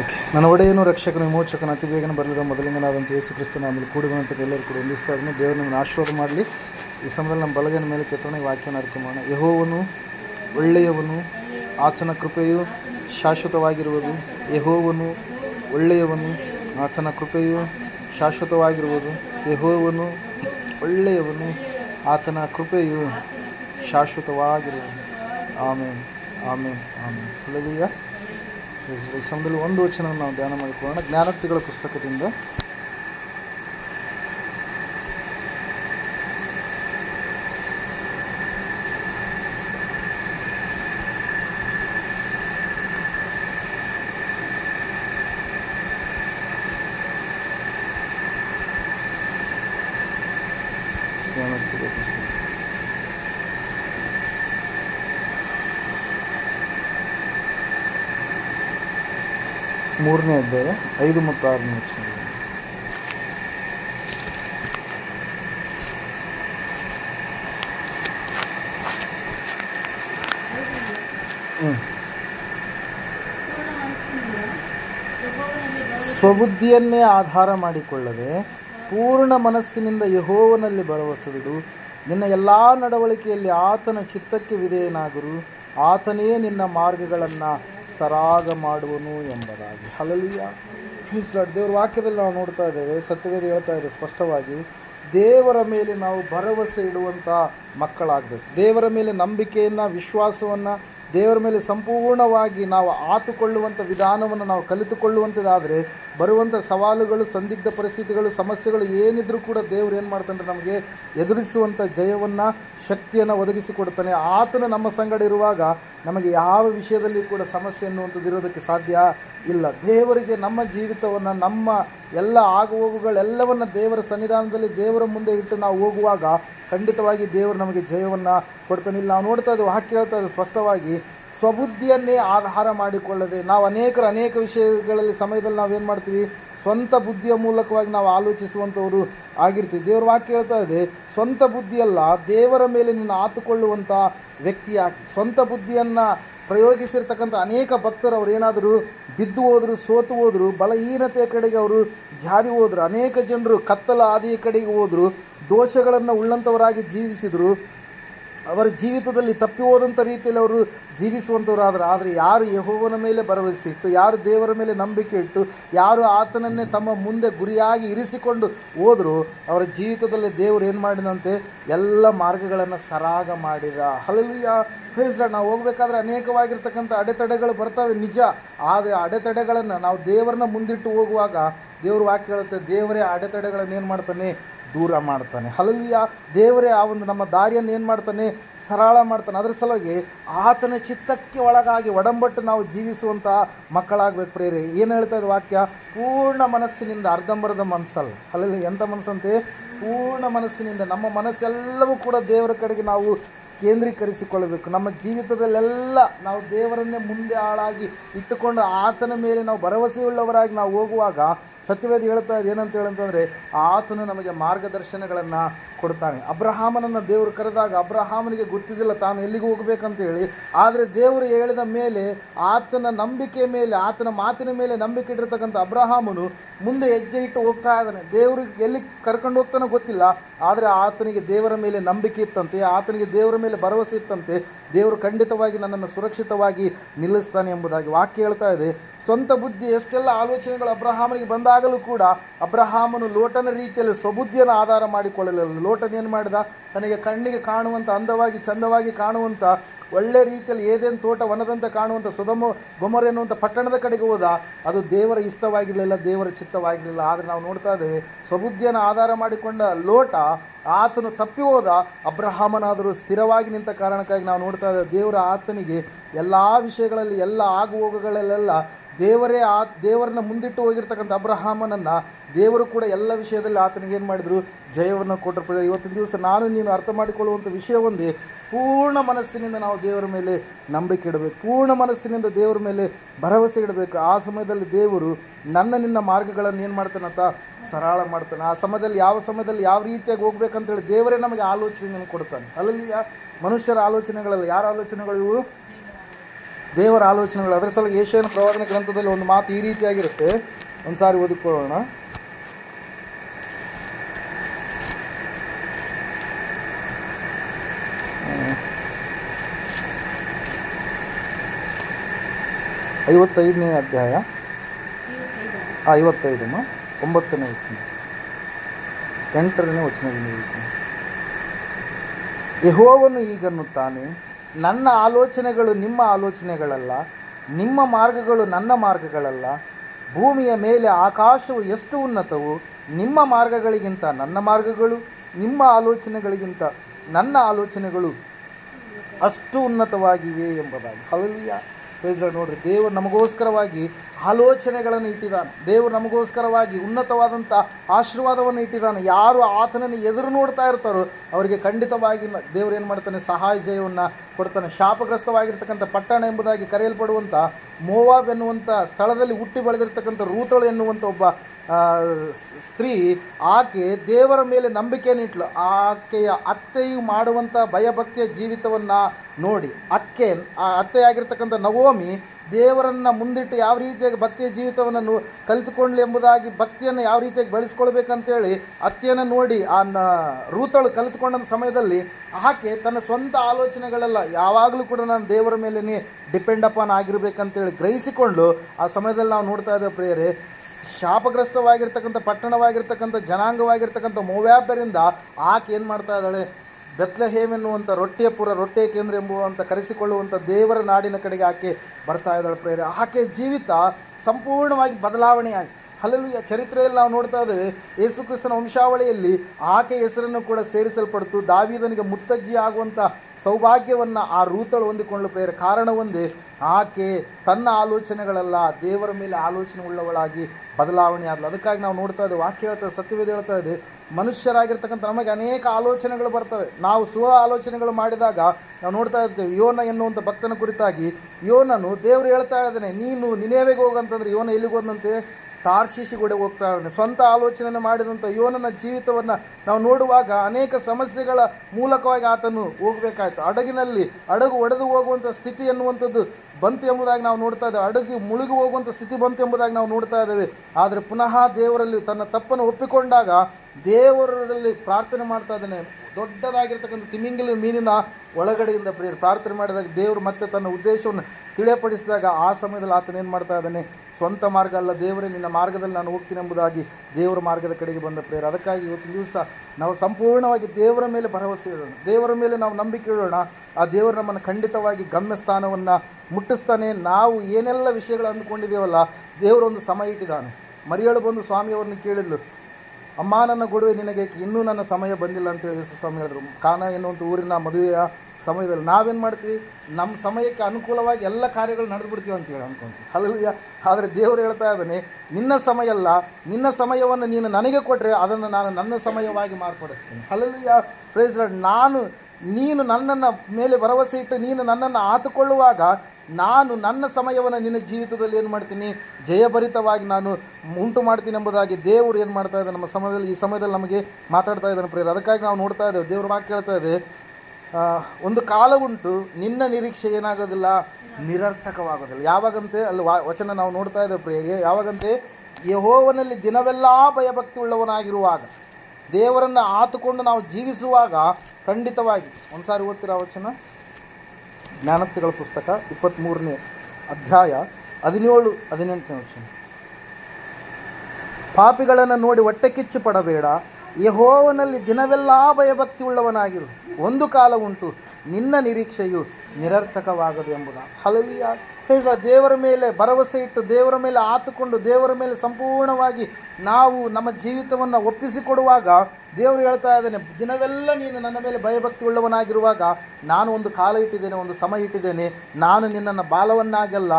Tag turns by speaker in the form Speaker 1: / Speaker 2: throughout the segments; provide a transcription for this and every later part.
Speaker 1: Okay ನನ್ನ ಒಡೆಯನು ರಕ್ಷಕನು ವಿಮೋಚಕನ ಅತಿ ಬೇಗನೆ ಬರಲಿರೋ ಮೊದಲಿಂಗನಾದಂಥ ಯೇಸು ಕ್ರಿಸ್ತನ ಆಮೇಲೆ ಕೂಡುವಂಥ ಎಲ್ಲರೂ ಕೂಡ ಹೊಂದಿಸ್ತಾ ಇದ್ದೀನಿ ದೇವರು ನಿಮ್ಮನ್ನು ಆಶೀರ್ವಾದ ಮಾಡಲಿ. ಈ ಸಮಯದಲ್ಲಿ ನಮ್ಮ ಬಲಗನ ಮೇಲೆ ಕೆತ್ತನೆ ಈ ವಾಕ್ಯನ ಅರಿಕೆ ಮಾಡೋಣ ಯಹೋವನು ಒಳ್ಳೆಯವನು, ಆತನ ಕೃಪೆಯು ಶಾಶ್ವತವಾಗಿರುವುದು. ಯಹೋವನು ಒಳ್ಳೆಯವನು, ಆತನ ಕೃಪೆಯು ಶಾಶ್ವತವಾಗಿರುವುದು. ಯಹೋವನು ಒಳ್ಳೆಯವನು, ಆತನ ಕೃಪೆಯು ಶಾಶ್ವತವಾಗಿರುವುದು. ಆಮೇನ್. ಆಮೇನ್. ಅಲ್ಲದೀಗ ಈ ಸಮಯದಲ್ಲಿ ಒಂದು ವಚನವನ್ನು ನಾವು ಧ್ಯಾನ ಮಾಡಿಕೊಳ್ಳೋಣ. ಜ್ಞಾನಾರ್ಥಿಗಳ ಪುಸ್ತಕದಿಂದ. ಜ್ಞಾನಾರ್ಥಿಗಳ ಪುಸ್ತಕ. ಮೂರನೇ ಅಧ್ಯಾಯ, ಐದು ಮತ್ತು ಆರನೇ ವಚನ. ಸ್ವಬುದ್ಧಿಯನ್ನೇ ಆಧಾರ ಮಾಡಿಕೊಳ್ಳದೆ ಪೂರ್ಣ ಮನಸ್ಸಿನಿಂದ ಯಹೋವನಲ್ಲಿ ಭರವಸವಿಡು. ನಿನ್ನ ಎಲ್ಲ ನಡವಳಿಕೆಯಲ್ಲಿ ಆತನ ಚಿತ್ತಕ್ಕೆ ವಿಧೇಯನಾಗರು. ಆತನೇ ನಿನ್ನ ಮಾರ್ಗಗಳನ್ನು ಸರಾಗ ಮಾಡುವನು ಎಂಬುದಾಗಿ. ಹಲಲಿಯ ದೇವರ ವಾಕ್ಯದಲ್ಲಿ ನಾವು ನೋಡ್ತಾ ಇದ್ದೇವೆ, ಸತ್ಯವೇದ ಹೇಳ್ತಾ ಇದೆ ಸ್ಪಷ್ಟವಾಗಿ, ದೇವರ ಮೇಲೆ ನಾವು ಭರವಸೆ ಇಡುವಂಥ ಮಕ್ಕಳಾಗಬೇಕು. ದೇವರ ಮೇಲೆ ನಂಬಿಕೆಯನ್ನು, ವಿಶ್ವಾಸವನ್ನು ದೇವರ ಮೇಲೆ ಸಂಪೂರ್ಣವಾಗಿ ನಾವು ಆತುಕೊಳ್ಳುವಂಥ ವಿಧಾನವನ್ನು ನಾವು ಕಲಿತುಕೊಳ್ಳುವಂಥದ್ದಾದರೆ ಬರುವಂಥ ಸವಾಲುಗಳು, ಸಂದಿಗ್ಧ ಪರಿಸ್ಥಿತಿಗಳು, ಸಮಸ್ಯೆಗಳು ಏನಿದ್ರೂ ಕೂಡ ದೇವರು ಏನು ಮಾಡ್ತಾನೆ ನಮಗೆ ಎದುರಿಸುವಂಥ ಜಯವನ್ನು, ಶಕ್ತಿಯನ್ನು ಒದಗಿಸಿಕೊಡ್ತಾನೆ. ಆತನು ನಮ್ಮ ಸಂಗಡ ಇರುವಾಗ ನಮಗೆ ಯಾವ ವಿಷಯದಲ್ಲಿ ಕೂಡ ಸಮಸ್ಯೆ ಅನ್ನುವಂಥದ್ದು ಇರೋದಕ್ಕೆ ಸಾಧ್ಯ ಇಲ್ಲ. ದೇವರಿಗೆ ನಮ್ಮ ಜೀವಿತವನ್ನು, ನಮ್ಮ ಎಲ್ಲ ಆಗುಹೋಗುಗಳೆಲ್ಲವನ್ನು ದೇವರ ಸನ್ನಿಧಾನದಲ್ಲಿ ದೇವರ ಮುಂದೆ ಇಟ್ಟು ನಾವು ಹೋಗುವಾಗ ಖಂಡಿತವಾಗಿ ದೇವರು ನಮಗೆ ಜಯವನ್ನು ಕೊಡ್ತಾನೆ. ಇಲ್ಲಿ ನಾವು ನೋಡ್ತಾ ಇದ್ದೇವೆ ಹಾಕಿ ಹೇಳ್ತಾ ಇದ್ದೇವೆ ಸ್ಪಷ್ಟವಾಗಿ ಸ್ವಬುದ್ಧಿಯನ್ನೇ ಆಧಾರ ಮಾಡಿಕೊಳ್ಳದೆ ನಾವು ಅನೇಕರು ಅನೇಕ ವಿಷಯಗಳಲ್ಲಿ ಸಮಯದಲ್ಲಿ ನಾವೇನು ಮಾಡ್ತೀವಿ? ಸ್ವಂತ ಬುದ್ಧಿಯ ಮೂಲಕವಾಗಿ ನಾವು ಆಲೋಚಿಸುವಂಥವರು ಆಗಿರ್ತೀವಿ. ದೇವರ ವಾಕ್ಯ ಹೇಳ್ತಾ ಇದೆ, ಸ್ವಂತ ಬುದ್ಧಿಯಲ್ಲ, ದೇವರ ಮೇಲೆ ನಿನ್ನ ಆತುಕೊಳ್ಳುವಂಥ ವ್ಯಕ್ತಿಯಾಗಿ ಸ್ವಂತ ಬುದ್ಧಿಯನ್ನು ಪ್ರಯೋಗಿಸಿರ್ತಕ್ಕಂಥ ಅನೇಕ ಭಕ್ತರು ಅವ್ರು ಏನಾದರೂ ಬಿದ್ದು ಹೋದರು, ಸೋತು ಹೋದರು, ಬಲಹೀನತೆಯ ಕಡೆಗೆ ಅವರು ಜಾರಿ ಹೋದರು, ಅನೇಕ ಜನರು ಕತ್ತಲ ಆದಿಯ ಕಡೆಗೆ ಹೋದರು, ದೋಷಗಳನ್ನು ಉಳ್ಳಂಥವರಾಗಿ ಜೀವಿಸಿದರು ಅವರ ಜೀವಿತದಲ್ಲಿ ತಪ್ಪಿ ಹೋದಂಥ ರೀತಿಯಲ್ಲಿ ಅವರು ಜೀವಿಸುವಂಥವರಾದರು ಆದರೆ ಯಾರು ಯಹೋವನ ಮೇಲೆ ಭರವಸೆ ಇಟ್ಟು, ಯಾರು ದೇವರ ಮೇಲೆ ನಂಬಿಕೆ ಇಟ್ಟು, ಯಾರು ಆತನನ್ನೇ ತಮ್ಮ ಮುಂದೆ ಗುರಿಯಾಗಿ ಇರಿಸಿಕೊಂಡು ಹೋದರೂ, ಅವರ ಜೀವಿತದಲ್ಲಿ ದೇವರು ಏನು ಮಾಡಿದಂತೆ ಎಲ್ಲ ಮಾರ್ಗಗಳನ್ನು ಸರಾಗ ಮಾಡಿದ. ಹಲವಿಯ ಪ್ರೈಸ್ ನಾವು ಹೋಗಬೇಕಾದ್ರೆ ಅನೇಕವಾಗಿರ್ತಕ್ಕಂಥ ಅಡೆತಡೆಗಳು ಬರ್ತವೆ, ನಿಜ. ಆದರೆ ಅಡೆತಡೆಗಳನ್ನು ನಾವು ದೇವರನ್ನ ಮುಂದಿಟ್ಟು ಹೋಗುವಾಗ ದೇವ್ರ ವಾಕ್ಯ ಹೇಳುತ್ತೆ, ದೇವರೇ ಅಡೆತಡೆಗಳನ್ನು ಏನು ಮಾಡ್ತಾನೆ? ದೂರ ಮಾಡ್ತಾನೆ. ಹಲವಿಯ ದೇವರೇ, ಆ ಒಂದು ನಮ್ಮ ದಾರಿಯನ್ನು ಏನು ಮಾಡ್ತಾನೆ? ಸರಳ ಮಾಡ್ತಾನೆ. ಅದರ ಸಲುವಾಗಿ ಆತನ ಚಿತ್ತಕ್ಕೆ ಒಳಗಾಗಿ ಒಡಂಬಟ್ಟು ನಾವು ಜೀವಿಸುವಂಥ ಮಕ್ಕಳಾಗಬೇಕು ಪ್ರೇರಿ. ಏನು ಹೇಳ್ತಾ ಇದೆ ವಾಕ್ಯ? ಪೂರ್ಣ ಮನಸ್ಸಿನಿಂದ ಅರ್ಧಂಬರ್ಧ ಮನಸ್ಸಲ್ಲ ಹಲವಿ ಎಂಥ ಮನಸ್ಸಂತೆ? ಪೂರ್ಣ ಮನಸ್ಸಿನಿಂದ ನಮ್ಮ ಮನಸ್ಸೆಲ್ಲವೂ ಕೂಡ ದೇವರ ಕಡೆಗೆ ನಾವು ಕೇಂದ್ರೀಕರಿಸಿಕೊಳ್ಳಬೇಕು. ನಮ್ಮ ಜೀವಿತದಲ್ಲೆಲ್ಲ ನಾವು ದೇವರನ್ನೇ ಮುಂದೆ ಆಳಾಗಿ ಇಟ್ಟುಕೊಂಡು ಆತನ ಮೇಲೆ ನಾವು ಭರವಸೆಯುಳ್ಳವರಾಗಿ ನಾವು ಹೋಗುವಾಗ ಸತ್ಯವೇದ ಹೇಳ್ತಾ ಇದೆ, ಏನಂತ ಹೇಳಂತಂದರೆ ಆತನು ನಮಗೆ ಮಾರ್ಗದರ್ಶನಗಳನ್ನು ಕೊಡ್ತಾನೆ. ಅಬ್ರಹಾಮನನ್ನು ದೇವರು ಕರೆದಾಗ ಅಬ್ರಹಾಮನಿಗೆ ಗೊತ್ತಿದ್ದಿಲ್ಲ, ತಾನು ಎಲ್ಲಿಗೆ ಹೋಗ್ಬೇಕಂತ ಹೇಳಿ. ಆದರೆ ದೇವರು ಹೇಳಿದ ಮೇಲೆ, ಆತನ ನಂಬಿಕೆ ಮೇಲೆ, ಆತನ ಮಾತಿನ ಮೇಲೆ ನಂಬಿಕೆ ಇಟ್ಟಿರ್ತಕ್ಕಂಥ ಅಬ್ರಹಾಮನು ಮುಂದೆ ಹೆಜ್ಜೆ ಇಟ್ಟು ಹೋಗ್ತಾ ಇದ್ದಾನೆ. ದೇವ್ರಿಗೆ ಎಲ್ಲಿ ಕರ್ಕೊಂಡು ಹೋಗ್ತಾನೋ ಗೊತ್ತಿಲ್ಲ, ಆದರೆ ಆತನಿಗೆ ದೇವರ ಮೇಲೆ ನಂಬಿಕೆ ಇತ್ತಂತೆ, ಆತನಿಗೆ ದೇವರ ಮೇಲೆ ಭರವಸೆ ಇತ್ತಂತೆ. ದೇವರು ಖಂಡಿತವಾಗಿ ನನ್ನನ್ನು ಸುರಕ್ಷಿತವಾಗಿ ನಿಲ್ಲಿಸ್ತಾನೆ ಎಂಬುದಾಗಿ ವಾಕ್ಯ ಹೇಳ್ತಾ ಇದೆ. ಸ್ವಂತ ಬುದ್ಧಿ ಎಷ್ಟೆಲ್ಲ ಆಲೋಚನೆಗಳು ಅಬ್ರಹಾಮನಿಗೆ ಬಂದಾಗಲೂ ಕೂಡ ಅಬ್ರಹಾಮನು ಲೋಟನ ರೀತಿಯಲ್ಲಿ ಸ್ವಬುದ್ಧಿಯನ್ನು ಆಧಾರ ಮಾಡಿಕೊಳ್ಳಲಿಲ್ಲ. ಲೋಟನ ಏನು ಮಾಡಿದ? ತನಗೆ ಕಣ್ಣಿಗೆ ಕಾಣುವಂಥ ಅಂದವಾಗಿ ಚಂದವಾಗಿ ಕಾಣುವಂಥ ಒಳ್ಳೆ ರೀತಿಯಲ್ಲಿ ಏದೇನು ತೋಟ ವನದಂತೆ ಕಾಣುವಂಥ ಸುಧಮ ಗೊಮರ ಎನ್ನುವಂಥ ಪಟ್ಟಣದ ಕಡೆಗೆ ಹೋದ. ಅದು ದೇವರ ಇಷ್ಟವಾಗಿರಲಿಲ್ಲ, ದೇವರ ಚಿತ್ತವಾಗಿರಲಿಲ್ಲ. ಆದರೆ ನಾವು ನೋಡ್ತಾ ಇದ್ದೇವೆ, ಸ್ವಬುದ್ಧಿಯನ್ನು ಆಧಾರ ಮಾಡಿಕೊಂಡ ಲೋಟ ಆತನು ತಪ್ಪಿ ಹೋದ ಅಬ್ರಹಾಮನಾದರೂ ಸ್ಥಿರವಾಗಿ ನಿಂತ ಕಾರಣಕ್ಕಾಗಿ ನಾವು ನೋಡ್ತಾ ಇದ್ದೇವೆ. ದೇವರ ಆತನಿಗೆ ಎಲ್ಲ ವಿಷಯಗಳಲ್ಲಿ, ಎಲ್ಲ ಆಗುಹೋಗುಗಳಲ್ಲೆಲ್ಲ ದೇವರೇ ಆ ದೇವರನ್ನ ಮುಂದಿಟ್ಟು ಹೋಗಿರ್ತಕ್ಕಂಥ ಅಬ್ರಹಾಮನನ್ನು ದೇವರು ಕೂಡ ಎಲ್ಲ ವಿಷಯದಲ್ಲಿ ಆತನಿಗೆ ಏನು ಮಾಡಿದರು? ಜಯವನ್ನು ಕೊಟ್ಟರು. ಇವತ್ತಿನ ದಿವಸ ನಾನು ನೀನು ಅರ್ಥ ಮಾಡಿಕೊಳ್ಳುವಂಥ ವಿಷಯ ಒಂದೇ. ಪೂರ್ಣ ಮನಸ್ಸಿನಿಂದ ನಾವು ದೇವರ ಮೇಲೆ ನಂಬಿಕೆ ಇಡಬೇಕು. ಪೂರ್ಣ ಮನಸ್ಸಿನಿಂದ ದೇವರ ಮೇಲೆ ಭರವಸೆ ಇಡಬೇಕು. ಆ ಸಮಯದಲ್ಲಿ ದೇವರು ನನ್ನ ನಿನ್ನ ಮಾರ್ಗಗಳನ್ನು ಏನು ಮಾಡ್ತಾನಂತ ಸರಳ ಮಾಡ್ತಾನೆ. ಆ ಸಮಯದಲ್ಲಿ, ಯಾವ ಸಮಯದಲ್ಲಿ ಯಾವ ರೀತಿಯಾಗಿ ಹೋಗ್ಬೇಕಂತೇಳಿ ದೇವರೇ ನಮಗೆ ಆಲೋಚನೆಯನ್ನು ಕೊಡ್ತಾನೆ. ಅಲ್ಲಿ ಮನುಷ್ಯರ ಆಲೋಚನೆಗಳಲ್ಲಿ ಯಾರ ಆಲೋಚನೆಗಳು ಇವು? ದೇವರ ಆಲೋಚನೆಗಳು ಅದರ ಸಲ ಏಷ್ಯನ್ ಪ್ರವಾದನ ಗ್ರಂಥದಲ್ಲಿ ಒಂದು ಮಾತು ಈ ರೀತಿಯಾಗಿರುತ್ತೆ. ಒಂದು ಸಾರಿ ಓದಿಕೊಳ್ಳೋಣ. ಐವತ್ತೈದನೇ ಅಧ್ಯಾಯ. ಐವತ್ತೈದಮ್ಮ. ಒಂಬತ್ತನೇ ವಚನ. ಎಂಟರನೇ ವಚನದಿಂದ ಯಹೋವನ್ನು ಈಗನ್ನು ಈಗನ್ನುತ್ತಾನೆ ನನ್ನ ಆಲೋಚನೆಗಳು ನಿಮ್ಮ ಆಲೋಚನೆಗಳಲ್ಲ, ನಿಮ್ಮ ಮಾರ್ಗಗಳು ನನ್ನ ಮಾರ್ಗಗಳಲ್ಲ, ಭೂಮಿಯ ಮೇಲೆ ಆಕಾಶವು ಎಷ್ಟು ಉನ್ನತವು ನಿಮ್ಮ ಮಾರ್ಗಗಳಿಗಿಂತ ನನ್ನ ಮಾರ್ಗಗಳು, ನಿಮ್ಮ ಆಲೋಚನೆಗಳಿಗಿಂತ ನನ್ನ ಆಲೋಚನೆಗಳು ಅಷ್ಟು ಉನ್ನತವಾಗಿವೆ ಎಂಬುದಾಗಿ. ಹಲವಿಯ ನೋಡ್ರಿ, ದೇವರು ನಮಗೋಸ್ಕರವಾಗಿ ಆಲೋಚನೆಗಳನ್ನು ಇಟ್ಟಿದ್ದಾನೆ. ದೇವರು ನಮಗೋಸ್ಕರವಾಗಿ ಉನ್ನತವಾದಂಥ ಆಶೀರ್ವಾದವನ್ನು ಇಟ್ಟಿದ್ದಾನೆ. ಯಾರು ಆತನನ್ನು ಎದುರು ನೋಡ್ತಾ ಇರ್ತಾರೋ ಅವರಿಗೆ ಖಂಡಿತವಾಗಿ ದೇವರು ಏನು ಮಾಡ್ತಾನೆ? ಸಹಾಯ ಜಯವನ್ನು ಕೊಡ್ತಾನೆ. ಶಾಪಗ್ರಸ್ತವಾಗಿರ್ತಕ್ಕಂಥ ಪಟ್ಟಣ ಎಂಬುದಾಗಿ ಕರೆಯಲ್ಪಡುವಂಥ ಮೋವಾಬ್ ಎನ್ನುವಂಥ ಸ್ಥಳದಲ್ಲಿ ಹುಟ್ಟಿ ಬೆಳೆದಿರ್ತಕ್ಕಂಥ ರೂತಳು ಎನ್ನುವಂಥ ಒಬ್ಬ ಸ್ತ್ರೀ, ಆಕೆ ದೇವರ ಮೇಲೆ ನಂಬಿಕೆಯನ್ನು ಇಟ್ಲು. ಆಕೆಯ ಅತ್ತೆಯು ಮಾಡುವಂಥ ಭಯಭಕ್ತಿಯ ಜೀವಿತವನ್ನು ನೋಡಿ ಅಕ್ಕೆ ಆ, ಅತ್ತೆಯಾಗಿರ್ತಕ್ಕಂಥ ನವೋಮಿ ದೇವರನ್ನು ಮುಂದಿಟ್ಟು ಯಾವ ರೀತಿಯಾಗಿ ಭಕ್ತಿಯ ಜೀವಿತವನ್ನು ಕಲಿತುಕೊಳ್ಳಿ ಎಂಬುದಾಗಿ ಭಕ್ತಿಯನ್ನು ಯಾವ ರೀತಿಯಾಗಿ ಬೆಳೆಸ್ಕೊಳ್ಬೇಕಂತೇಳಿ ಅತ್ತೆಯನ್ನು ನೋಡಿ ಆ ನ- ರೂತಳು ಕಲಿತುಕೊಂಡಂಥ ಸಮಯದಲ್ಲಿ ಆಕೆ ತನ್ನ ಸ್ವಂತ ಆಲೋಚನೆಗಳೆಲ್ಲ ಯಾವಾಗಲೂ ಕೂಡ ನಾನು ದೇವರ ಮೇಲೇ ಡಿಪೆಂಡ್ ಅಪಾನ್ ಆಗಿರಬೇಕಂತೇಳಿ ಗ್ರಹಿಸಿಕೊಂಡು ಆ ಸಮಯದಲ್ಲಿ ನಾವು ನೋಡ್ತಾ ಇದ್ದೇವೆ ಪ್ರಿಯರೇ, ಶಾಪಗ್ರಸ್ತವಾಗಿರ್ತಕ್ಕಂಥ ಪಟ್ಟಣವಾಗಿರ್ತಕ್ಕಂಥ ಜನಾಂಗವಾಗಿರ್ತಕ್ಕಂಥ ಮೋವ್ಯಾಬರಿಂದ ಆಕೆ ಏನು ಮಾಡ್ತಾ ಇದ್ದಾಳೆ? ಬೆತ್ಲೆಹೇಮ್ ಎನ್ನುವಂಥ ರೊಟ್ಟಿಯ ಪುರ ರೊಟ್ಟೆ ಕೇಂದ್ರ ಎಂಬುವಂಥ ಕರೆಸಿಕೊಳ್ಳುವಂಥ ದೇವರ ನಾಡಿನ ಕಡೆಗೆ ಆಕೆ ಬರ್ತಾ ಇದ್ದಾಳೆ ಪ್ರೇರೆ ಆಕೆ ಜೀವಿತ, ಸಂಪೂರ್ಣವಾಗಿ ಬದಲಾವಣೆಯಾಯಿತು. ಹಲಲು ಚರಿತ್ರೆಯಲ್ಲಿ ನಾವು ನೋಡ್ತಾ ಇದ್ದೇವೆ, ಯೇಸುಕ್ರಿಸ್ತನ ವಂಶಾವಳಿಯಲ್ಲಿ ಆಕೆ ಹೆಸರನ್ನು ಕೂಡ ಸೇರಿಸಲ್ಪಡ್ತು. ದಾವಿದನಿಗೆ ಮುತ್ತಜ್ಜಿ ಆಗುವಂಥ ಸೌಭಾಗ್ಯವನ್ನು ಆ ರೂತಳು ಹೊಂದಿಕೊಳ್ಳಲು ಪ್ರೇರೆ ಕಾರಣ ಒಂದೇ, ಆಕೆ ತನ್ನ ಆಲೋಚನೆಗಳಲ್ಲ, ದೇವರ ಮೇಲೆ ಆಲೋಚನೆ ಉಳ್ಳವಳಾಗಿ ಬದಲಾವಣೆ ಆಗಲ್ಲ ಅದಕ್ಕಾಗಿ ನಾವು ನೋಡ್ತಾ ಇದ್ದೇವೆ, ವಾಕ್ಯ ಹೇಳ್ತಾ, ಸತ್ಯವೇದ ಹೇಳ್ತಾ ಇದೆ ಮನುಷ್ಯರಾಗಿರ್ತಕ್ಕಂಥ ನಮಗೆ ಅನೇಕ ಆಲೋಚನೆಗಳು ಬರ್ತವೆ. ನಾವು ಸ್ವ ಆಲೋಚನೆಗಳು ಮಾಡಿದಾಗ ನಾವು ನೋಡ್ತಾ ಇರ್ತೇವೆ, ಯೋನ ಎನ್ನುವಂಥ ಭಕ್ತನ ಕುರಿತಾಗಿ ಯೋನನು ದೇವರು ಹೇಳ್ತಾ ಇದ್ದಾನೆ, ನೀನು ನಿನೇವೆಗೆ ಹೋಗಂತಂದ್ರೆ ಯೋನ ಎಲ್ಲಿಗೆ ಹೋದಂತೆ ತಾರ್ಶಿಸಿಗೊಡೆ ಹೋಗ್ತಾ ಇದ್ದಾನೆ. ಸ್ವಂತ ಆಲೋಚನೆ ಮಾಡಿದಂಥ ಯೋನನ ಜೀವಿತವನ್ನು ನಾವು ನೋಡುವಾಗ ಅನೇಕ ಸಮಸ್ಯೆಗಳ ಮೂಲಕವಾಗಿ ಆತನು ಹೋಗಬೇಕಾಯ್ತು. ಹಡಗಿನಲ್ಲಿ ಹಡಗು ಒಡೆದು ಹೋಗುವಂಥ ಸ್ಥಿತಿ ಎನ್ನುವಂಥದ್ದು ಬಂತು ಎಂಬುದಾಗಿ ನಾವು ನೋಡ್ತಾ ಇದ್ದೇವೆ. ಹಡಗು ಮುಳುಗಿ ಹೋಗುವಂಥ ಸ್ಥಿತಿ ಬಂತು ಎಂಬುದಾಗಿ ನಾವು ನೋಡ್ತಾ ಇದ್ದೇವೆ. ಆದರೆ ಪುನಃ ದೇವರಲ್ಲಿ ತನ್ನ ತಪ್ಪನ್ನು ಒಪ್ಪಿಕೊಂಡಾಗ ದೇವರಲ್ಲಿ ಪ್ರಾರ್ಥನೆ ಮಾಡ್ತಾ ಇದ್ದಾನೆ. ದೊಡ್ಡದಾಗಿರ್ತಕ್ಕಂಥ ತಿಮಿಂಗಿಲ ಮೀನಿನ ಒಳಗಡೆಯಿಂದ ಪ್ರಾರ್ಥನೆ ಮಾಡಿದಾಗ ದೇವರು ಮತ್ತೆ ತನ್ನ ಉದ್ದೇಶವನ್ನು ತಿಳಿಯಪಡಿಸಿದಾಗ ಆ ಸಮಯದಲ್ಲಿ ಆತನ ಏನು ಮಾಡ್ತಾ ಇದ್ದಾನೆ? ಸ್ವಂತ ಮಾರ್ಗ ಅಲ್ಲ, ದೇವರೇ, ನಿನ್ನ ಮಾರ್ಗದಲ್ಲಿ ನಾನು ಹೋಗ್ತೀನಿ ಎಂಬುದಾಗಿ ದೇವರ ಮಾರ್ಗದ ಕಡೆಗೆ ಬಂದ ಪ್ರೇಯರ್ ಅದಕ್ಕಾಗಿ ಇವತ್ತಿನ ದಿವಸ ನಾವು ಸಂಪೂರ್ಣವಾಗಿ ದೇವರ ಮೇಲೆ ಭರವಸೆ ಇಡೋಣ. ದೇವರ ಮೇಲೆ ನಾವು ನಂಬಿಕೆ ಇಡೋಣ. ಆ ದೇವರು ನಮ್ಮನ್ನು ಖಂಡಿತವಾಗಿ ಗಮ್ಯ ಸ್ಥಾನವನ್ನು ಮುಟ್ಟಿಸ್ತಾನೆ. ನಾವು ಏನೆಲ್ಲ ವಿಷಯಗಳು ಅಂದುಕೊಂಡಿದ್ದೇವಲ್ಲ ದೇವರೊಂದು ಸಮಯ ಇಟ್ಟಿದ್ದಾನೆ. ಮರಿಯಳು ಬಂದು ಸ್ವಾಮಿಯವ್ರನ್ನ ಕೇಳಿದ್ಲು ಅಮ್ಮ ನನ್ನ ಗೊಡವೆ ನಿನಗೆ ಇನ್ನೂ ನನ್ನ ಸಮಯ ಬಂದಿಲ್ಲ ಅಂತ ಹೇಳಿ ಯೇಸು ಸ್ವಾಮಿ ಹೇಳಿದ್ರು. ಕಾನ ಎನ್ನುವಂಥ ಊರಿನ ಮದುವೆಯ ಸಮಯದಲ್ಲಿ ನಾವೇನು ಮಾಡ್ತೀವಿ? ನಮ್ಮ ಸಮಯಕ್ಕೆ ಅನುಕೂಲವಾಗಿ ಎಲ್ಲ ಕಾರ್ಯಗಳು ನಡೆದು ಬಿಡ್ತೀವಿ ಅಂತ ಹೇಳಿ ಅನ್ಕೊಂತೀವಿ. ಅಲ್ಲಿಯ ಆದರೆ ದೇವರು ಹೇಳ್ತಾ ಇದ್ದಾನೆ, ನಿನ್ನ ಸಮಯ ಅಲ್ಲ, ನಿನ್ನ ಸಮಯವನ್ನು ನೀನು ನನಗೆ ಕೊಟ್ಟರೆ ಅದನ್ನು ನಾನು ನನ್ನ ಸಮಯವಾಗಿ ಮಾರ್ಪಡಿಸ್ತೀನಿ. ಅಲ್ಲಿಯ ಪ್ರೈಸ್ ನಾನು, ನೀನು ನನ್ನನ್ನು ಮೇಲೆ ಭರವಸೆ ಇಟ್ಟು ನೀನು ನನ್ನನ್ನು ಆತುಕೊಳ್ಳುವಾಗ ನಾನು ನನ್ನ ಸಮಯವನ್ನು ನಿನ್ನ ಜೀವಿತದಲ್ಲಿ ಏನು ಮಾಡ್ತೀನಿ? ಜಯಭರಿತವಾಗಿ ನಾನು ಉಂಟು ಮಾಡ್ತೀನಿ ಎಂಬುದಾಗಿ ದೇವರು ಏನು ಮಾಡ್ತಾ ಇದ್ದಾನೆ? ನಮ್ಮ ಸಮಯದಲ್ಲಿ, ಈ ಸಮಯದಲ್ಲಿ ನಮಗೆ ಮಾತಾಡ್ತಾ ಇದ್ದಾನೆ ಪ್ರಿಯರು. ಅದಕ್ಕಾಗಿ ನಾವು ನೋಡ್ತಾ ಇದ್ದೇವೆ, ದೇವರು ವಾಕ್ಯ ಹೇಳ್ತಾ ಇದೆ. ಒಂದು ಕಾಲ ಉಂಟು, ನಿನ್ನ ನಿರೀಕ್ಷೆ ಏನಾಗೋದಿಲ್ಲ? ನಿರರ್ಥಕವಾಗೋದಿಲ್ಲ. ಯಾವಾಗಂತೆ, ಅಲ್ಲಿ ವಚನ ನಾವು ನೋಡ್ತಾ ಇದ್ದೇವೆ ಪ್ರಿಯ ಯಾವಾಗಂತೆ, ಯಹೋವನಲ್ಲಿ ದಿನವೆಲ್ಲ ಭಯಭಕ್ತಿ ಉಳ್ಳವನಾಗಿರುವಾಗ ದೇವರನ್ನು ಆತುಕೊಂಡು ನಾವು ಜೀವಿಸುವಾಗ ಖಂಡಿತವಾಗಿ ಒಂದು ಸಾರಿ ಓದ್ತೀರಾ ವಚನ? ಜ್ಞಾನೋಕ್ತಿಗಳ ಪುಸ್ತಕ ಇಪ್ಪತ್ತ್ಮೂರನೇ ಅಧ್ಯಾಯ ಹದಿನೇಳು ಹದಿನೆಂಟನೇ ವಚನ. ಪಾಪಿಗಳನ್ನು ನೋಡಿ ಹೊಟ್ಟೆ ಕಿಚ್ಚು ಪಡಬೇಡ. ಯಹೋವನಲ್ಲಿ ದಿನವೆಲ್ಲ ಭಯಭಕ್ತಿ ಉಳ್ಳವನಾಗಿರು ಒಂದು ಕಾಲ ಉಂಟು, ನಿನ್ನ ನಿರೀಕ್ಷೆಯು ನಿರರ್ಥಕವಾಗದು ಎಂಬುದ ಹಲವಿಯ ದೇವರ ಮೇಲೆ ಭರವಸೆ ಇಟ್ಟು ದೇವರ ಮೇಲೆ ಆತುಕೊಂಡು ದೇವರ ಮೇಲೆ ಸಂಪೂರ್ಣವಾಗಿ ನಾವು ನಮ್ಮ ಜೀವಿತವನ್ನು ಒಪ್ಪಿಸಿಕೊಡುವಾಗ ದೇವರು ಹೇಳ್ತಾ ಇದ್ದಾನೆ, ದಿನವೆಲ್ಲ ನೀನು ನನ್ನ ಮೇಲೆ ಭಯಭಕ್ತಿ ಉಳ್ಳವನಾಗಿರುವಾಗ ನಾನು ಒಂದು ಕಾಲ ಇಟ್ಟಿದ್ದೇನೆ, ಒಂದು ಸಮಯ ಇಟ್ಟಿದ್ದೇನೆ. ನಾನು ನಿನ್ನನ್ನು ಬಾಲವನ್ನಾಗಲ್ಲ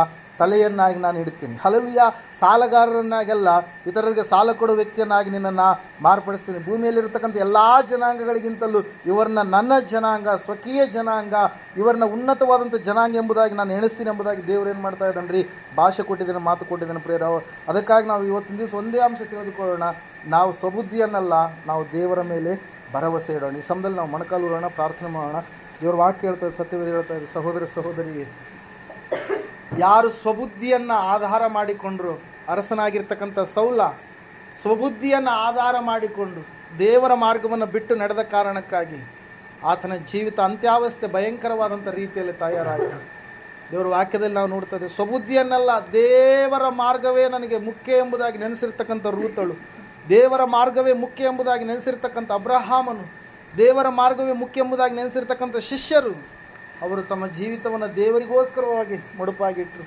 Speaker 1: ತಲೆಯನ್ನಾಗಿ ನಾನು ಇಡ್ತೀನಿ ಹಲಲಿಯ ಸಾಲಗಾರರನ್ನಾಗೆಲ್ಲ ಇತರರಿಗೆ ಸಾಲ ಕೊಡೋ ವ್ಯಕ್ತಿಯನ್ನಾಗಿ ನಿನ್ನನ್ನು ಮಾರ್ಪಡಿಸ್ತೀನಿ. ಭೂಮಿಯಲ್ಲಿರ್ತಕ್ಕಂಥ ಎಲ್ಲ ಜನಾಂಗಗಳಿಗಿಂತಲೂ ಇವರನ್ನ ನನ್ನ ಜನಾಂಗ, ಸ್ವಕೀಯ ಜನಾಂಗ, ಇವರನ್ನ ಉನ್ನತವಾದಂಥ ಜನಾಂಗ ಎಂಬುದಾಗಿ ನಾನು ಎಣಿಸ್ತೀನಿ ಎಂಬುದಾಗಿ ದೇವರು ಏನು ಮಾಡ್ತಾ ಇದ್ದಾನೆ ರೀ ಭಾಷೆ ಕೊಟ್ಟಿದ್ದೇನೆ, ಮಾತು ಕೊಟ್ಟಿದ್ದೇನೆ ಪ್ರೇರ ಅದಕ್ಕಾಗಿ ನಾವು ಇವತ್ತಿನ ದಿವಸ ಒಂದೇ ಅಂಶ ತಿಳಿದುಕೊಳ್ಳೋಣ. ನಾವು ಸ್ವಬುದ್ಧಿಯನ್ನಲ್ಲ, ನಾವು ದೇವರ ಮೇಲೆ ಭರವಸೆ ಇಡೋಣ. ಈ ಸಮಯದಲ್ಲಿ ನಾವು ಮೊಣಕಾಲು ಪ್ರಾರ್ಥನೆ ಮಾಡೋಣ. ದೇವ್ರ ವಾಕ್ಯ ಹೇಳ್ತಾ ಇದ್ದಾರೆ, ಸತ್ಯವೇದ ಹೇಳ್ತಾ ಇದೆ ಸಹೋದರ ಸಹೋದರಿ ಯಾರು ಸ್ವಬುದ್ಧಿಯನ್ನು ಆಧಾರ ಮಾಡಿಕೊಂಡ್ರು, ಅರಸನಾಗಿರ್ತಕ್ಕಂಥ ಸೌಲ ಸ್ವಬುದ್ಧಿಯನ್ನು ಆಧಾರ ಮಾಡಿಕೊಂಡು ದೇವರ ಮಾರ್ಗವನ್ನು ಬಿಟ್ಟು ನಡೆದ ಕಾರಣಕ್ಕಾಗಿ ಆತನ ಜೀವಿತ ಅಂತ್ಯಾವಸ್ಥೆ ಭಯಂಕರವಾದಂಥ ರೀತಿಯಲ್ಲಿ ತಯಾರಾಯಿತು ದೇವರ ವಾಕ್ಯದಲ್ಲಿ ನಾವು ನೋಡ್ತದೆ ಸ್ವಬುದ್ಧಿಯನ್ನೆಲ್ಲ, ದೇವರ ಮಾರ್ಗವೇ ನನಗೆ ಮುಖ್ಯ ಎಂಬುದಾಗಿ ನೆನೆಸಿರ್ತಕ್ಕಂಥ ರೂತಳು, ದೇವರ ಮಾರ್ಗವೇ ಮುಖ್ಯ ಎಂಬುದಾಗಿ ನೆನೆಸಿರ್ತಕ್ಕಂಥ ಅಬ್ರಹಾಮನು, ದೇವರ ಮಾರ್ಗವೇ ಮುಖ್ಯ ಎಂಬುದಾಗಿ ನೆನೆಸಿರ್ತಕ್ಕಂಥ ಶಿಷ್ಯರು ಅವರು ತಮ್ಮ ಜೀವಿತವನ್ನು ದೇವರಿಗೋಸ್ಕರವಾಗಿ ಮುಡುಪಾಗಿಟ್ಟರು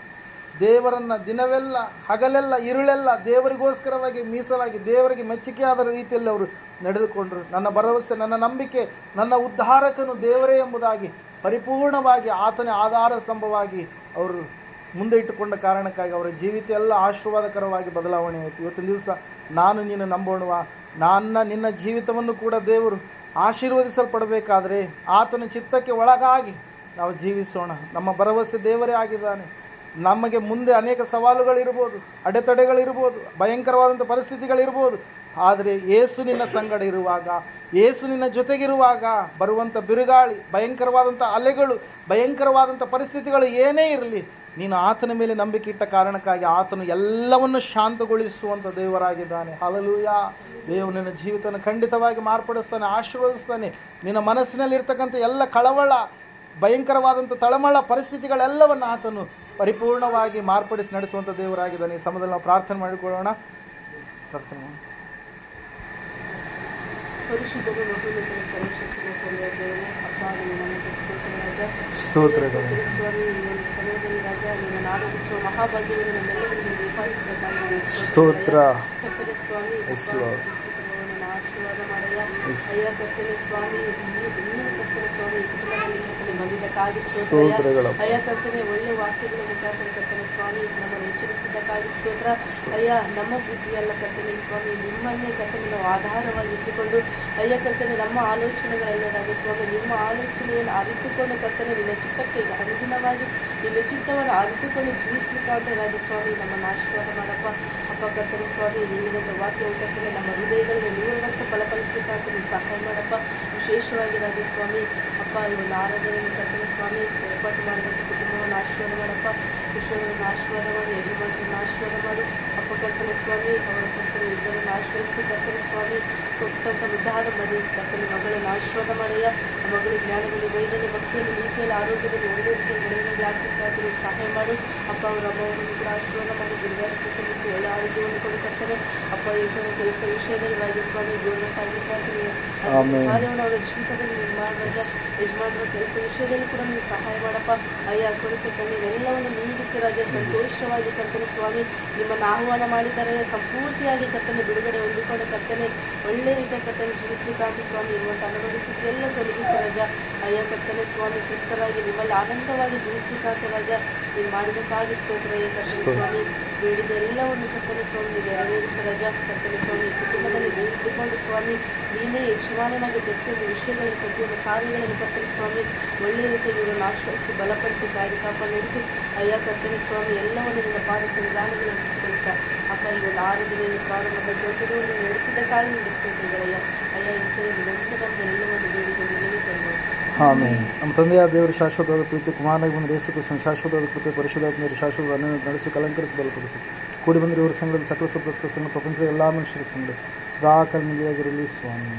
Speaker 1: ದೇವರನ್ನ ದಿನವೆಲ್ಲ, ಹಗಲೆಲ್ಲ ಇರುಳೆಲ್ಲ ದೇವರಿಗೋಸ್ಕರವಾಗಿ ಮೀಸಲಾಗಿ, ದೇವರಿಗೆ ಮೆಚ್ಚುಗೆಯಾದ ರೀತಿಯಲ್ಲಿ ಅವರು ನಡೆದುಕೊಂಡರು. ನನ್ನ ಭರವಸೆ, ನನ್ನ ನಂಬಿಕೆ, ನನ್ನ ಉದ್ಧಾರಕನು ದೇವರೇ ಎಂಬುದಾಗಿ ಪರಿಪೂರ್ಣವಾಗಿ ಆತನೇ ಆಧಾರ ಸ್ತಂಭವಾಗಿ ಅವರು ಮುಂದೆ ಇಟ್ಟುಕೊಂಡ ಕಾರಣಕ್ಕಾಗಿ ಅವರ ಜೀವಿತ ಎಲ್ಲ ಆಶೀರ್ವಾದಕರವಾಗಿ ಬದಲಾವಣೆ ಆಯಿತು. ಇವತ್ತಿನ ದಿವಸ ನಾನು ನೀನು ನಂಬೋಣುವ ನನ್ನ, ನಿನ್ನ ಜೀವಿತವನ್ನು ಕೂಡ ದೇವರು ಆಶೀರ್ವದಿಸಲ್ಪಡಬೇಕಾದ್ರೆ ಆತನ ಚಿತ್ತಕ್ಕೆ ಒಳಗಾಗಿ ನಾವು ಜೀವಿಸೋಣ. ನಮ್ಮ ಭರವಸೆ ದೇವರೇ ಆಗಿದ್ದಾನೆ. ನಮಗೆ ಮುಂದೆ ಅನೇಕ ಸವಾಲುಗಳಿರ್ಬೋದು, ಅಡೆತಡೆಗಳಿರ್ಬೋದು, ಭಯಂಕರವಾದಂಥ ಪರಿಸ್ಥಿತಿಗಳಿರ್ಬೋದು. ಆದರೆ ಏಸು ನಿನ್ನ ಸಂಗಡ ಇರುವಾಗ ಏಸು ನಿನ್ನ ಜೊತೆಗಿರುವಾಗ ಬರುವಂಥ ಬಿರುಗಾಳಿ, ಭಯಂಕರವಾದಂಥ ಅಲೆಗಳು, ಭಯಂಕರವಾದಂಥ ಪರಿಸ್ಥಿತಿಗಳು ಏನೇ ಇರಲಿ, ನೀನು ಆತನ ಮೇಲೆ ನಂಬಿಕೆ ಇಟ್ಟ ಕಾರಣಕ್ಕಾಗಿ ಆತನು ಎಲ್ಲವನ್ನು ಶಾಂತಗೊಳಿಸುವಂಥ ದೇವರಾಗಿದ್ದಾನೆ. ಹಲಲೂಯ ದೇವರು ನಿನ್ನ ಜೀವಿತವನ್ನು ಖಂಡಿತವಾಗಿ ಮಾರ್ಪಡಿಸ್ತಾನೆ, ಆಶೀರ್ವದಿಸ್ತಾನೆ. ನಿನ್ನ ಮನಸ್ಸಿನಲ್ಲಿರ್ತಕ್ಕಂಥ ಎಲ್ಲ ಕಳವಳ ಭಯಂಕರವಾದಂಥ ತಳಮಳ ಪರಿಸ್ಥಿತಿಗಳೆಲ್ಲವನ್ನು ಆತನು ಪರಿಪೂರ್ಣವಾಗಿ ಮಾರ್ಪಡಿಸಿ ನಡೆಸುವಂಥ ದೇವರಾಗಿದ್ದಾನೆ. ಈ ಸಮಯದಲ್ಲಿ ನಾವು ಪ್ರಾರ್ಥನೆ ಮಾಡಿಕೊಳ್ಳೋಣ. ಪ್ರಾರ್ಥನೆ ಸ್ತೋತ್ರಗಳು ಸ್ತೋತ್ರ
Speaker 2: ಸ್ವಾಮಿ ನನ್ನ
Speaker 1: ಸ್ತೋತ್ರಗಳು.
Speaker 2: ಅಯ್ಯ ಕರ್ತನೆ ಒಳ್ಳೆ ವಾಕ್ಯಗಳ ಮುಖಾಂತರ ಕರ್ತನೆ ಸ್ವಾಮಿ. ನಮ್ಮನ್ನು ಎಚ್ಚರಿಸಿದ್ದಕ್ಕಾಗಿ ಸ್ತೋತ್ರ. ಅಯ್ಯ ನಮ್ಮ ಬುದ್ಧಿಯಲ್ಲ ಕರ್ತನೆ ಸ್ವಾಮಿ. ನಿಮ್ಮನ್ನೇ ಕರ್ತನೆ ನಾವು ಆಧಾರವಾಗಿ ಇಟ್ಟುಕೊಂಡು ಅಯ್ಯ ಕರ್ತನೆ ನಮ್ಮ ಆಲೋಚನೆಗಳೆಲ್ಲ ರಾಜ ಸ್ವಾಮಿ. ನಿಮ್ಮ ಆಲೋಚನೆಯನ್ನು ಅರಿತುಕೊಂಡು ಕರ್ತನೆ ನಿನ್ನ ಚಿತ್ತಕ್ಕೆ ಅನುಗುಣವಾಗಿ ನಿನ್ನ ಚಿತ್ತವನ್ನು ಅರಿತುಕೊಂಡು ಜೀವಿಸ್ಲಿಕ್ಕಾದ್ರೆ ರಾಜ ಸ್ವಾಮಿ ನಮ್ಮನ್ನು ಆಶೀರ್ವಾದ ಮಾಡಪ್ಪ. ಅಪ್ಪ ಕರ್ತನೆ ಸ್ವಾಮಿ ನೀಡಿದಂಥ ವಾಕ್ಯವು ಕರ್ತನೆ. ನಮ್ಮ ಹೃದಯಗಳಿಗೆ ನೂರರಷ್ಟು ಫಲಪಡಿಸ್ಲಿಕ್ಕಾಗ್ತದೆ ನೀವು ಸಹಾಯ ಮಾಡಪ್ಪ. ವಿಶೇಷವಾಗಿ ರಾಜ ಸ್ವಾಮಿ ಅಪ್ಪ ಈ ಒಂದು ಸ್ವಾಮಿ ಏರ್ಪಾಟು ಮಾಡಬೇಕು ಕುಟುಂಬವನ್ನು ಆಶೀರ್ವಾದ ಮಾಡಪ್ಪ. ವಿಶ್ವವನ್ನು ಆಶೀರ್ವಾದ ಮಾಡಿ ಯಜಮಾನರನ್ನು ಆಶೀರ್ವಾದ ಮಾಡು ಅಪ್ಪ ಕರ್ತನೆ ಸ್ವಾಮಿ ಅವರ ಕರ್ತನೆ ಇಬ್ಬರನ್ನು ಆಶ್ರಯಿಸಿ ಕರ್ತನೆ ಸ್ವಾಮಿ ಕೊಟ್ಟಂಥ ಮುದ್ದಾದ ಮದುವೆ ಕರ್ತನೆ ಮಗಳನ್ನು ಆಶೀರ್ವಾದ ಮಾಡಯ್ಯ ಆ ಮಗಳು ಜ್ಞಾನದಲ್ಲಿ ವೈದ್ಯದಲ್ಲಿ ಭಕ್ತಿಯಲ್ಲಿ ನೀತಿಯಲ್ಲಿ ಆರೋಗ್ಯದಲ್ಲಿ ಒಳ್ಳೆಯ ರೀತಿಯಲ್ಲಿ ನಡೆಯುವಂತೆ ಆಗ್ತಿರ್ತಾರೆ ಸಹಾಯ ಮಾಡು ಅಪ್ಪ ಅವರ ಅಮ್ಮವನ್ನು ಕೂಡ ಆಶೀರ್ವಾದ ಮಾಡಿ ಗಿರಿಗಾಶ್ರೀ ತಿಳಿಸಿ ಒಳ್ಳೆ ಆರೋಗ್ಯವನ್ನು ಕೊಡು ಕರ್ತನೆ ಅಪ್ಪ ಯಶೋನ ಕೆಲಸ ವಿಷಯದಲ್ಲಿ ರಾಜ ಸ್ವಾಮಿ ಗೋರ್ಮೆಂಟ್ ಆಗಿರ್ತಾರೆ
Speaker 1: ಆಮೆನ್.
Speaker 2: ಕಾರ್ಯವನ್ನು ಅವರ ಜೀವಿತದಲ್ಲಿ ನೀವು ಮಾಡಿದಾಗ ಯಜಮಾನರ ಕೆಲಸ ವಿಷಯದಲ್ಲಿ ಕೂಡ ನೀವು ಸಹಾಯ ಮಾಡಪ್ಪ ಅಯ್ಯ ಕೊರತೆ ಕಣ್ಣೀರೆಲ್ಲವನ್ನು ನೀಗಿಸಿ ರಾಜ ಸಂತೋಷವಾಗಿ ಕರ್ತನೆ ಸ್ವಾಮಿ ನಿಮ್ಮನ್ನು ಆಹ್ವಾನ ಮಾಡಿದ್ದಾರೆ ಸಂಪೂರ್ತಿಯಾಗಿ ಕರ್ತನೆ ಬಿಡುಗಡೆ ಹೊಂದಿಕೊಂಡು ಕರ್ತನೆ ಒಳ್ಳೆ ರೀತಿಯ ಕರ್ತನೆ ಜೀವಿಸಲಿಕ್ಕಾಗಿ ಸ್ವಾಮಿ ಇರುವಂಥ ಅನುಭವಿಸಿ ಎಲ್ಲ ತೊಲಗಿಸಿ ರಾಜ. ಅಯ್ಯ ಕರ್ತನೆ ಸ್ವಾಮಿ ತೃಪ್ತರಾಗಿ ನಿಮ್ಮಲ್ಲಿ ಆನಂದವಾಗಿ ಜೀವಿಸಲಿಕ್ಕಾಗಿ ರಾಜ. ನೀವು ಮಾಡಿದಕ್ಕಾಗಿ ಸ್ತೋತ್ರ ಅಯ್ಯ ಕರ್ತನೆ ಸ್ವಾಮಿ. ಬೇಡಿದ ಎಲ್ಲವನ್ನು ಕರ್ತನೆ ಸ್ವಾಮಿ ನೀವು ನೆರವೇರಿಸಿ ರಾಜ. ಕರ್ತನೆ ಸ್ವಾಮಿ ಕುಟುಂಬದಲ್ಲಿ ನೀವು ಸ್ವಾಮಿ ನೀನೇ ಯಜಮಾನನಾಗಿ ಪ್ರತಿಯೊಂದು ವಿಷಯಗಳನ್ನು ಪ್ರತಿಯೊಂದು ಕಾರ್ಯಗಳನ್ನು ಕರ್ತನೆ ಸ್ವಾಮಿ ಒಳ್ಳೆಯ ರೀತಿಯಲ್ಲಿ ಇವರನ್ನು ಆಶ್ರಯಿಸಿ ಬಲಪಡಿಸಿ ಕಾಪಾಡಿ ನಡೆಸಿ ಅಯ್ಯ ಕರ್ತನೆ ಸ್ವಾಮಿ ಎಲ್ಲವನ್ನು ನಿನ್ನ ಪಾದ ನಿಧಾನವನ್ನು ನಡೆಸಿಕೊಳ್ತಾ ಅಪ್ಪ, ಈ ಒಂದು ಆರಾಧನೆಯನ್ನು ಪ್ರಾರಂಭ ಜೊತೆಗಳನ್ನು ನಡೆಸಿದ ಕಾಲ ಸ್ತೋತ್ರಗಳಯ್ಯ ಅಯ್ಯ ಹೆಸರು ನಂತರದ ಎಲ್ಲವನ್ನು ಬೇಡಿಕೊಂಡು ನಿಮಗೆ
Speaker 1: ಆಮೇಲೆ ನಮ್ಮ ತಂದೆಯಾದ ದೇವರು ಶಾಶ್ವತವಾದ ಪ್ರೀತಿ, ಕುಮಾರನಾಗಿ ಬಂದು ಯೇಸು ಕ್ರಿಸ್ತನ ಶಾಶ್ವತವಾದ ಕೃಪೆ ಪರಿಶುದ್ಧ ಶಾಶ್ವತ ಅನ್ನ ನಡೆಸಿ ಅಲಂಕರಿಸಿ ಬಲಪಡಿಸಿ. ಕೂಡಿ ಬಂದರೆ ಇವರ ಸಂಘದ ಸಕಲ ಸುಪ್ರಕ್ತ ಸಂಘ ಪ್ರಪಂಚದ ಎಲ್ಲ ಮನುಷ್ಯರ ಸಂಘ ಸದಾಕಾಲ ಕಲ್ಮಿಯಾಗಿರಲಿ ಸ್ವಾಮಿ.